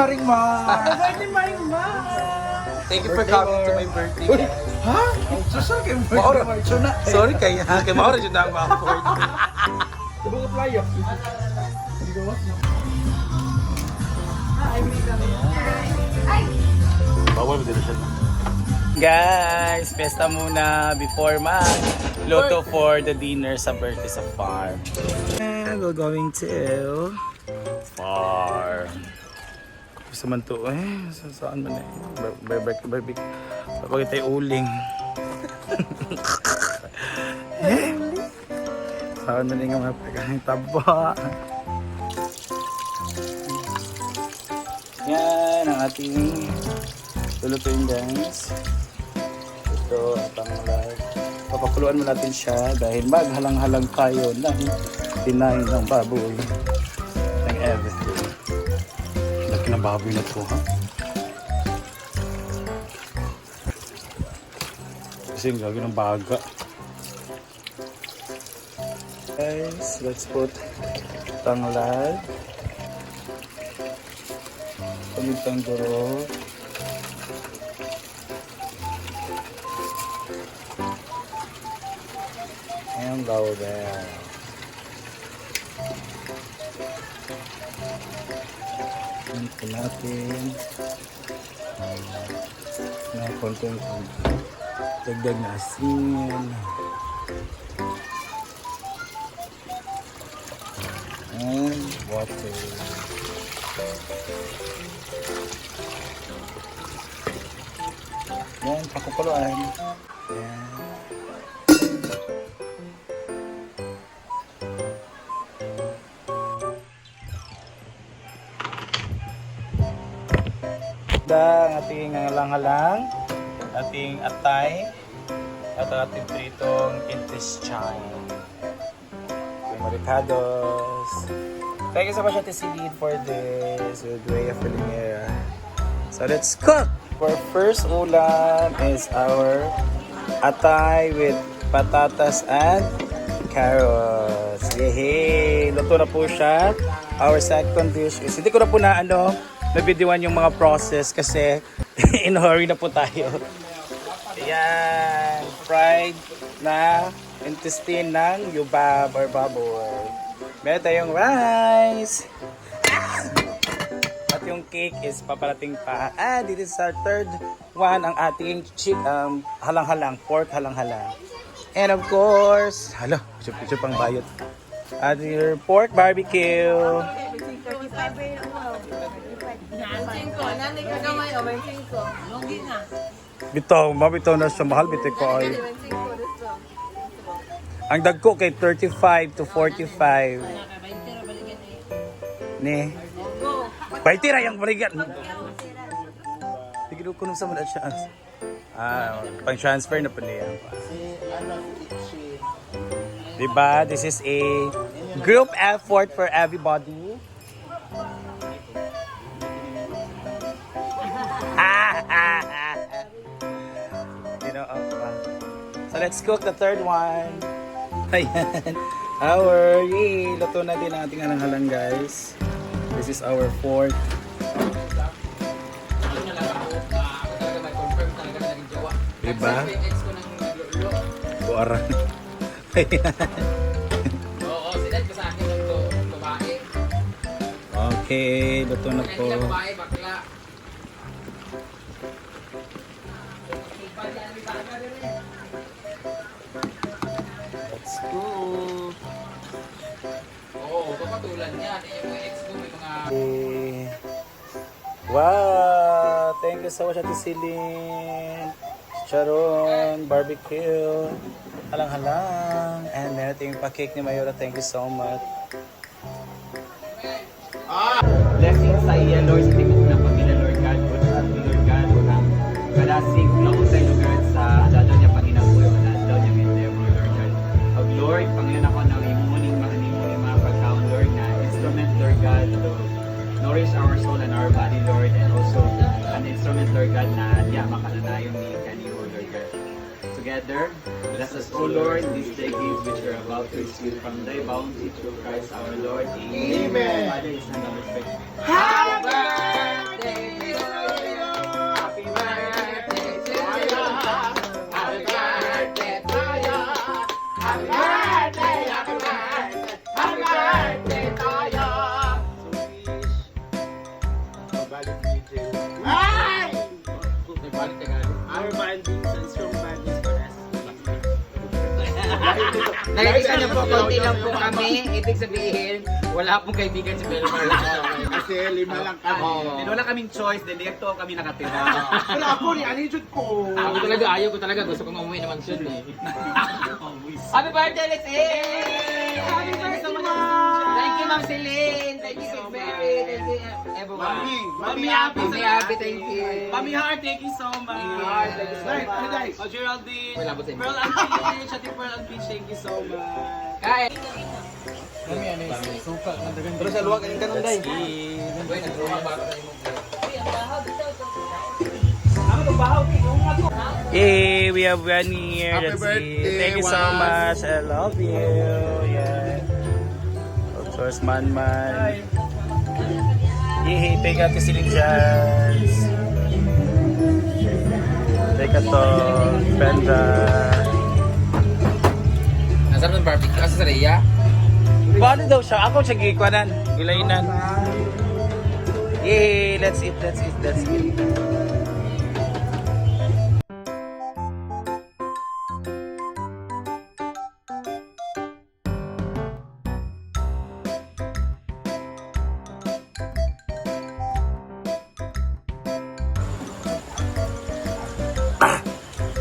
Happy Maring Ma! Birthday Maring Ma! Thank you for coming to my birthday. Ha? Kayo birthday, Maura. Sorry kay ha, kay Maura jud na ang ma-afford. Sabong playo. Bawal dito siya. Guys, pesta muna before mag luto for the dinner sa birthday sa farm. And we're going to farm. Gusto man to eh, sa saan man eh. Barbecue, barbecue. Kapag tayo uling. eh? Saan man nga mapagkain taba. Yan ang ating lulutuin guys. Ito ang panglaag. Papakuluan mo natin siya dahil maghalang-halang tayo ng tinahin ng baboy. Ng baboy na to ha. Kasi lagi ng baga. Guys, let's put tanglad. Pamintang duro. And laurel. Ito natin. Na konting dagdag na asin. And water. Yan, pakukuluan. Yan. Da, ang ating halang-halang, ating atay, at ating pritong intestine. Yung maricados. Thank you so much, Ate Celine, for this with Rhea Filingera. So let's cook! Our first ulam is our atay with patatas and carrots. Yehey! Luto na po siya. Our second dish is, hindi ko na po na ano, nabidyoan yung mga process kasi in hurry na po tayo. Ayan, fried na intestine ng yubab or baboy. Meron tayong rice. At yung cake is paparating pa. Ah, this is our third one, ang ating chick, um, halang-halang, pork halang-halang. And of course, hala, picture pang bayot. At your pork barbecue. Cinco, nanay ka gamay o 25. Lugi na. Bitaw, mabitaw na siya mahal, bitaw ko ay. 25 dito. Ang dagko kay 35 to 45. Ni. Baitira yung barigan. Tigil ko nung sa mga siya. Ah, pang transfer na pa niya. Diba? This is a group effort for everybody. you know, uh, so let's cook the third one. Ayan. Our, yay, luto na din ating halang-halang guys. This is our fourth. Diba? Buara. Oo, sinad ko sa akin ng to- babae. Okay, luto na po. Kaya babae, bakla. Let's go. Oo, papatulan yan. Eh, yung mga ex ko, may mga... Wow! Thank you so much, Ate Celine. Charon, barbecue, halang-halang, and meron tayong pa-cake ni Mayora. Thank you so much. Blessings sa iya, Lord, sa tingin ng pamilya, Lord God, sa ating Lord God, ng kalasig, laot sa Lord God, sa adado niya, o na adado niya, endeavor, Lord God. Og Lord, Panginoon ako ng imuning mga imuning mga pagkaon, Lord, na instrument, Lord God, to nourish our soul and our body, Lord, and also an instrument, Lord God, na diya makananayon ni kaniyo, Lord God. Together. Bless us, O Lord, this day gifts which are about to receive from thy bounty through Christ our Lord. Amen. Father. Happy birthday Nakikita niyo po, konti lang po kami. Ibig sabihin, wala pong kaibigan si Belmar. Kasi lima lang kami. Oo. Wala kaming choice, dahil dito kami nakatira. Wala ako ni Anijud ko. Ako talaga, ayaw ko talaga. Gusto kong umuwi naman siya eh. Happy birthday, Let's Happy birthday, Mom! Thank you, Ma'am Celine. Thank you, Big Mary. Thank you, everyone. Mami, Mami Happy. Mami Happy, thank you. Mami Heart, thank you so much. Mami Heart, thank you so Guys, ano much. guys? Oh, Geraldine. Pearl and Peach. Ate Pearl and Peach, thank you so much. Kain. Pero sa luwag ang ganun dahil. Yay! We have one year. Happy birthday. Thank you so much. I love you. Yeah. Of course, Man Man. Yay! Thank you, Ate Celine Jazz. Thank you to Brenda. Nasaan yung barbecue? Asa sa Rhea? Paano daw siya? Ako siya gikwanan. Gilainan. Yay! Let's eat, let's eat, let's eat.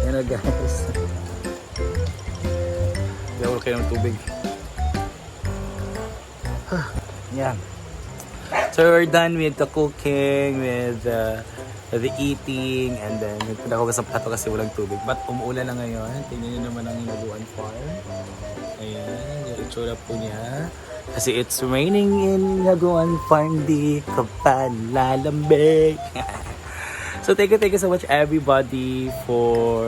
Yan na guys. Gawal kayo ng tubig. Yan. So we're done with the cooking, with uh, the eating, and then nagpunta ako sa plato kasi walang tubig. But umuulan na ngayon. Tingnan niyo naman ang Hinaguan Farm. Ayan, yung itsura po niya. Kasi it's raining in Hinaguan Farm, di ka pa lalambig. So thank you, thank you so much everybody for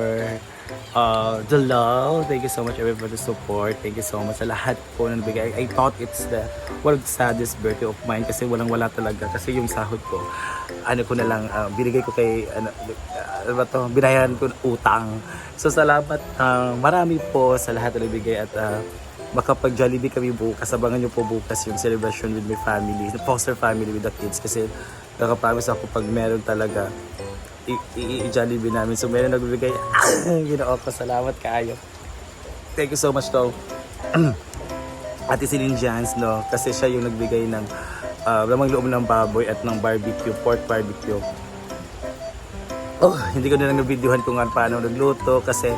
uh, the love. Thank you so much everybody for the support. Thank you so much sa lahat po na nabigay. I thought it's the one of the saddest birthday of mine kasi walang wala talaga. Kasi yung sahod ko, ano ko na lang, uh, binigay ko kay, ano, uh, ano ba to, binayaran ko ng utang. So salamat, uh, marami po sa lahat na nabigay at uh, baka pag Jollibee kami bukas, abangan nyo po bukas yung celebration with my family, the foster family with the kids kasi nakapromise ako pag meron talaga i-Jollibee namin. So meron nagbibigay, ginoo ko, salamat kaayo. Thank you so much to Ate Celine Jans, no? Kasi siya yung nagbigay ng uh, lamang loob ng baboy at ng barbecue, pork barbecue. Oh, hindi ko na lang na-videohan kung ano paano nagluto kasi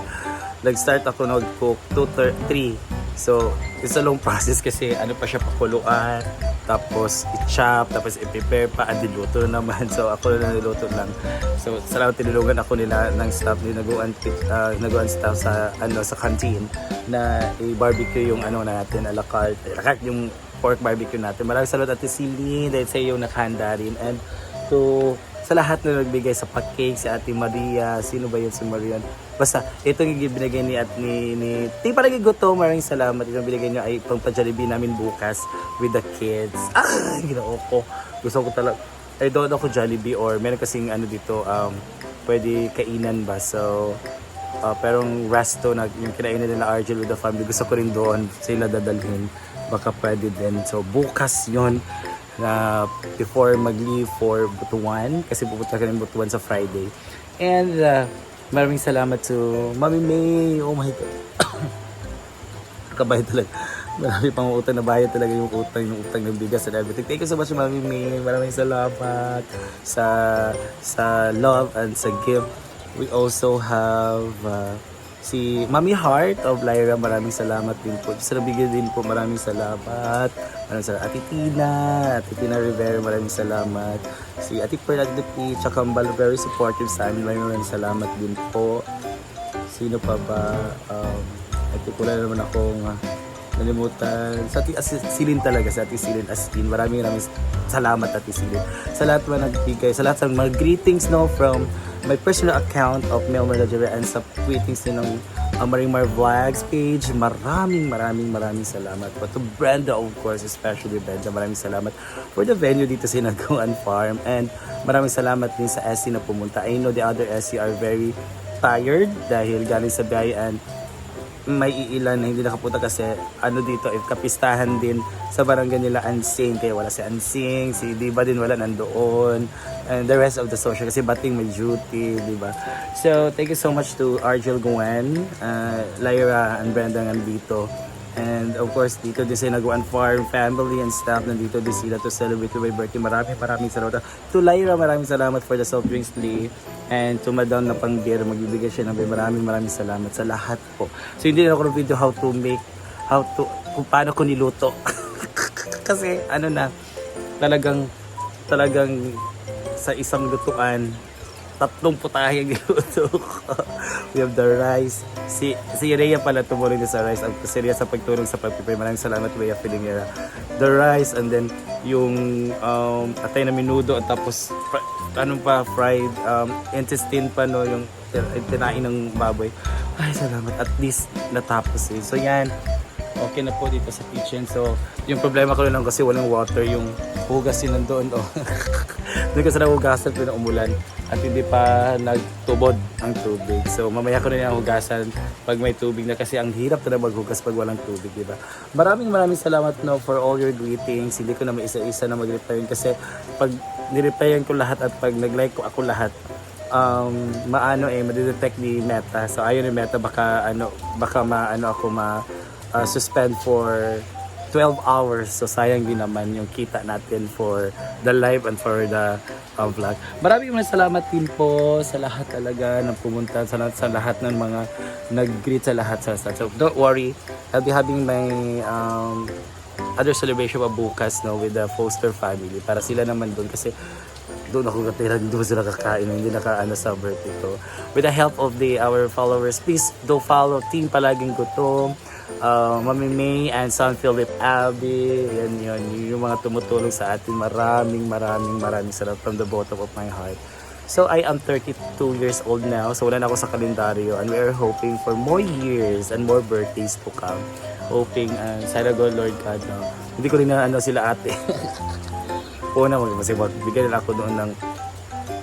nag-start ako nag-cook 2 3 So, it's a long process kasi ano pa siya pakuluan, tapos i-chop, tapos i-prepare pa, at diluto na naman. So, ako na niluto lang. So, salamat tinulungan ako nila ng staff, ninaguan, uh, ninaguan staff sa, ano, sa canteen na i-barbecue yung ano natin, a la carte, a yung pork barbecue natin. Maraming salamat Ate Celine dahil sa iyo nakahanda rin. And to sa lahat na nagbigay sa pa-cake, si Ate Maria, sino ba yun si Marian? Basta, ito yung binigay ni at ni, ni Di parang gusto, maraming salamat. Ito yung binigay niyo ay pang pa-Jollibee namin bukas with the kids. Ah, ginoo ko. Gusto ko talaga. I don't kung Jollibee or meron kasing ano dito, um, pwede kainan ba. So, uh, pero yung resto na yung kinainan nila Argel with the family, gusto ko rin doon sila dadalhin. Baka pwede din. So, bukas yon na before mag-leave for Butuan kasi pupunta ka ng Butuan sa Friday. And uh, maraming salamat to Mami May. Oh my God. Kabayad talaga. Marami pang utang na bayad talaga yung utang, yung utang ng bigas and everything. Thank you so much Mami May. Maraming salamat sa sa love and sa gift. We also have uh, si Mami Heart of Lyra. Maraming salamat din po. Sa nabigyan din po, maraming salamat. Maraming salamat. Ate Tina, Ate Tina Rivera, maraming salamat. Si Ate Pearl at the Peach, Kambal, very supportive sa amin. Maraming salamat din po. Sino pa ba? Um, ate ko na naman akong uh, nalimutan. Sa as, Silin talaga, sa ati Silin as in. Maraming maraming salamat ati Silin. Sa lahat man nagbigay, sa lahat ng mga greetings no from my personal account of Melmar Lajere and sa tweetings din ng uh, Marimar Vlogs page. Maraming maraming maraming salamat po. To Brenda of course, especially Brenda. Maraming salamat for the venue dito sa Naguan Farm. And maraming salamat din sa SC na pumunta. I know the other SC are very tired dahil galing sa biyahe and may iilan na hindi nakapunta kasi ano dito if kapistahan din sa barangay nila Ansing kaya wala si Ansing si Diba din wala nandoon. And the rest of the social kasi bating may duty diba? So thank you so much to Argel Gwen uh, Lyra and Brenda nandito and of course dito din sa Naguan Farm family and staff. Nandito din sila to celebrate my birthday. Maraming maraming salamat. To Lyra maraming salamat for the soft drinks Lee and to Madam na panggir magbibigay siya ng maraming maraming salamat sa lahat po. So hindi na ako ng video how to make how to kung paano ko niluto. Kasi ano na talagang talagang sa isang lutuan tatlong putahe ang giluto ko. We have the rice. Si, si Rhea pala tumulong din sa rice. Ang si sa pagtulong sa pagpipray. Maraming salamat Rhea Filingera. The rice and then yung um, atay na minudo at tapos fr- ano pa fried um, intestine pa no yung tin- tinain ng baboy. Ay salamat at least natapos eh. So yan okay na po dito sa kitchen. So, yung problema ko lang kasi walang water, yung hugas yun nandoon. Oh. Doon kasi nahugasan na umulan at hindi pa nagtubod ang tubig. So, mamaya ko na yung hugasan pag may tubig na kasi ang hirap na maghugas pag walang tubig, di ba? Maraming maraming salamat no for all your greetings. Hindi ko na maisa-isa na mag-reply kasi pag nireplyan ko lahat at pag nag-like ko ako lahat, um, maano eh, madidetect ni Meta. So ayun ni Meta, baka ano, baka maano ako ma uh, suspend for 12 hours. So sayang din naman yung kita natin for the live and for the uh, vlog. Maraming maraming salamat din po sa lahat talaga na pumunta, sa lahat, sa lahat ng mga nag-greet sa lahat sa So don't worry, I'll be having my um, other celebration pa bukas no, with the Foster family para sila naman doon kasi doon ako katira, hindi ko sila kakain, hindi nakaano sa birthday ko. With the help of the our followers, please do follow Team Palaging Gutom, uh, Mami May and Son Philip Abby, yan yun, yung mga tumutulong sa atin. Maraming, maraming, maraming salamat from the bottom of my heart. So I am 32 years old now, so wala na ako sa kalendaryo and we are hoping for more years and more birthdays to come. Hoping, uh, sana go Lord God, no? Hindi ko rin na ano sila ate. una magbigay nila ako doon ng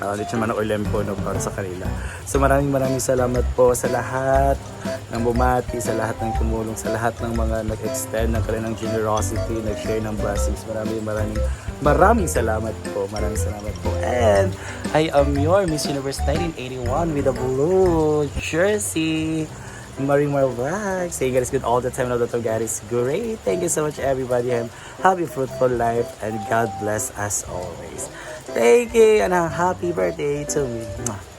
uh, lechon manok or lempo no, para sa kanila. So maraming maraming salamat po sa lahat ng bumati, sa lahat ng tumulong, sa lahat ng mga nag-extend ng kanilang generosity, nag-share ng blessings. Maraming maraming maraming salamat po. Maraming salamat po. And I am your Miss Universe 1981 with a blue jersey. Marimar Vlog. Say God is good all the time the time God is great. Thank you so much everybody and happy fruitful life and God bless us always. Thank you and a happy birthday to me.